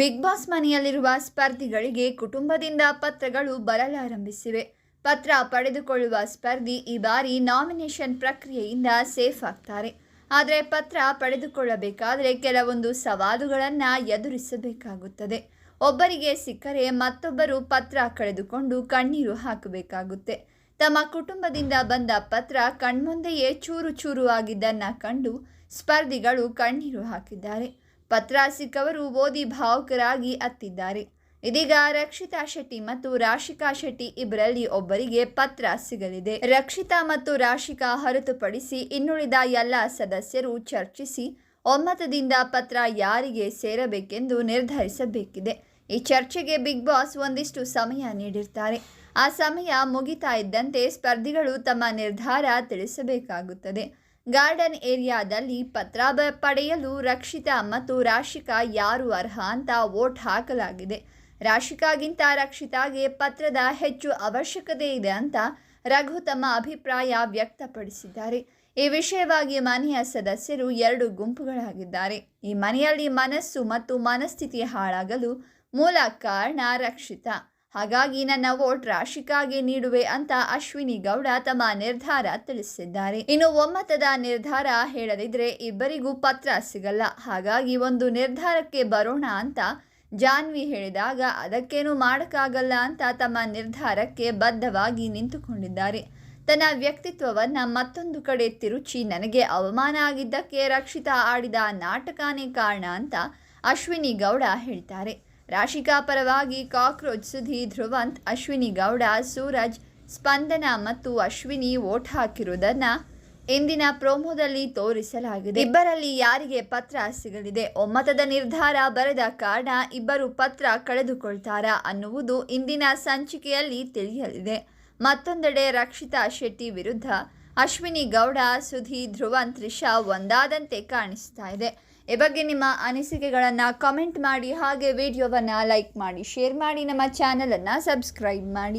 Big boss ಮನೆಯಲ್ಲಿರುವ ಸ್ಪರ್ಧಿಗಳಿಗೆ ಕುಟುಂಬದಿಂದ ಪತ್ರಗಳು ಬರಲಾರಂಭಿಸಿವೆ. ಪತ್ರ ಪಡೆದುಕೊಳ್ಳುವ ಸ್ಪರ್ಧಿ ಈ ಬಾರಿ ನಾಮಿನೇಷನ್ ಪ್ರಕ್ರಿಯೆಯಿಂದ ಸೇಫ್ ಆಗ್ತಾರೆ. ಆದರೆ ಪತ್ರ ಪಡೆದುಕೊಳ್ಳಬೇಕಾದರೆ ಕೆಲವೊಂದು ಸವಾಲುಗಳನ್ನು ಎದುರಿಸಬೇಕಾಗುತ್ತದೆ. ಒಬ್ಬರಿಗೆ ಸಿಕ್ಕರೆ ಮತ್ತೊಬ್ಬರು ಪತ್ರ ಕಳೆದುಕೊಂಡು ಕಣ್ಣೀರು ಹಾಕಬೇಕಾಗುತ್ತೆ. ತಮ್ಮ ಕುಟುಂಬದಿಂದ ಬಂದ ಪತ್ರ ಕಣ್ಮುಂದೆಯೇ ಚೂರು ಚೂರು ಆಗಿದ್ದನ್ನು ಕಂಡು ಸ್ಪರ್ಧಿಗಳು ಕಣ್ಣೀರು ಹಾಕಿದ್ದಾರೆ. ಪತ್ರ ಸಿಕ್ಕವರು ಓದಿ ಭಾವುಕರಾಗಿ ಅತ್ತಿದ್ದಾರೆ. ಇದೀಗ ರಕ್ಷಿತಾ ಶೆಟ್ಟಿ ಮತ್ತು ರಾಶಿಕಾ ಶೆಟ್ಟಿ ಇಬ್ಬರಲ್ಲಿ ಒಬ್ಬರಿಗೆ ಪತ್ರ ಸಿಗಲಿದೆ. ರಕ್ಷಿತಾ ಮತ್ತು ರಾಶಿಕಾ ಹೊರತುಪಡಿಸಿ ಇನ್ನುಳಿದ ಎಲ್ಲ ಸದಸ್ಯರು ಚರ್ಚಿಸಿ ಒಮ್ಮತದಿಂದ ಪತ್ರ ಯಾರಿಗೆ ಸೇರಬೇಕೆಂದು ನಿರ್ಧರಿಸಬೇಕಿದೆ. ಈ ಚರ್ಚೆಗೆ ಬಿಗ್ ಬಾಸ್ ಒಂದಿಷ್ಟು ಸಮಯ ನೀಡಿರ್ತಾರೆ. ಆ ಸಮಯ ಮುಗಿತಾ ಇದ್ದಂತೆ ಸ್ಪರ್ಧಿಗಳು ತಮ್ಮ ನಿರ್ಧಾರ ತಿಳಿಸಬೇಕಾಗುತ್ತದೆ. ಗಾರ್ಡನ್ ಏರಿಯಾದಲ್ಲಿ ಪತ್ರ ಪಡೆಯಲು ರಕ್ಷಿತಾ ಮತ್ತು ರಾಶಿಕಾ ಯಾರು ಅರ್ಹ ಅಂತ ವೋಟ್ ಹಾಕಲಾಗಿದೆ. ರಾಶಿಕಾಗಿಂತ ರಕ್ಷಿತಾಗೆ ಪತ್ರದ ಹೆಚ್ಚು ಅವಶ್ಯಕತೆ ಇದೆ ಅಂತ ರಘು ತಮ್ಮ ಅಭಿಪ್ರಾಯ ವ್ಯಕ್ತಪಡಿಸಿದ್ದಾರೆ. ಈ ವಿಷಯವಾಗಿ ಮನೆಯ ಸದಸ್ಯರು ಎರಡು ಗುಂಪುಗಳಾಗಿದ್ದಾರೆ. ಈ ಮನೆಯಲ್ಲಿ ಮನಸ್ಸು ಮತ್ತು ಮನಸ್ಥಿತಿ ಹಾಳಾಗಲು ಮೂಲ ಕಾರಣ ರಕ್ಷಿತಾ. ಹಾಗಾಗಿ ನನ್ನ ವೋಟ್ ರಾಶಿಕಾಗೆ ನೀಡುವೆ ಅಂತ ಅಶ್ವಿನಿ ಗೌಡ ತಮ್ಮ ನಿರ್ಧಾರ ತಿಳಿಸಿದ್ದಾರೆ. ಇನ್ನು ಒಮ್ಮತದ ನಿರ್ಧಾರ ಹೇಳದಿದ್ರೆ ಇಬ್ಬರಿಗೂ ಪತ್ರ ಸಿಗಲ್ಲ. ಹಾಗಾಗಿ ಒಂದು ನಿರ್ಧಾರಕ್ಕೆ ಬರೋಣ ಅಂತ ಜಾನ್ವಿ ಹೇಳಿದಾಗ ಅದಕ್ಕೇನು ಮಾಡೋಕ್ಕಾಗಲ್ಲ ಅಂತ ತಮ್ಮ ನಿರ್ಧಾರಕ್ಕೆ ಬದ್ಧವಾಗಿ ನಿಂತುಕೊಂಡಿದ್ದಾರೆ. ತನ್ನ ವ್ಯಕ್ತಿತ್ವವನ್ನ ಮತ್ತೊಂದು ಕಡೆ ತಿರುಚಿ ನನಗೆ ಅವಮಾನ ಆಗಿದ್ದಕ್ಕೆ ರಕ್ಷಿತಾ ಆಡಿದ ನಾಟಕಾನೇ ಕಾರಣ ಅಂತ ಅಶ್ವಿನಿ ಗೌಡ ಹೇಳ್ತಾರೆ. ರಾಶಿಕಾ ಪರವಾಗಿ ಕಾಕ್ರೋಚ್ ಸುಧಿ, ಧ್ರುವಂತ್, ಅಶ್ವಿನಿ ಗೌಡ, ಸೂರಜ್, ಸ್ಪಂದನ ಮತ್ತು ಅಶ್ವಿನಿ ಓಟ್ ಹಾಕಿರುವುದನ್ನ ಇಂದಿನ ಪ್ರೋಮೋದಲ್ಲಿ ತೋರಿಸಲಾಗಿದೆ. ಇಬ್ಬರಲ್ಲಿ ಯಾರಿಗೆ ಪತ್ರ ಸಿಗಲಿದೆ? ಒಮ್ಮತದ ನಿರ್ಧಾರ ಬರೆದ ಕಾರಣ ಇಬ್ಬರು ಪತ್ರ ಕಳೆದುಕೊಳ್ತಾರಾ ಅನ್ನುವುದು ಇಂದಿನ ಸಂಚಿಕೆಯಲ್ಲಿ ತಿಳಿಯಲಿದೆ. ಮತ್ತೊಂದೆಡೆ ರಕ್ಷಿತಾ ಶೆಟ್ಟಿ ವಿರುದ್ಧ ಅಶ್ವಿನಿ ಗೌಡ, ಸುಧಿ ಧ್ರುವನ್ ತ್ರಿಷಾ ಒಂದಾದಂತೆ ಕಾಣಿಸ್ತಾ ಇದೆ. ಈ ಬಗ್ಗೆ ನಿಮ್ಮ ಅನಿಸಿಕೆಗಳನ್ನು ಕಾಮೆಂಟ್ ಮಾಡಿ, ಹಾಗೆ ವಿಡಿಯೋವನ್ನು ಲೈಕ್ ಮಾಡಿ ಶೇರ್ ಮಾಡಿ, ನಮ್ಮ ಚಾನಲನ್ನು ಸಬ್ಸ್ಕ್ರೈಬ್ ಮಾಡಿ.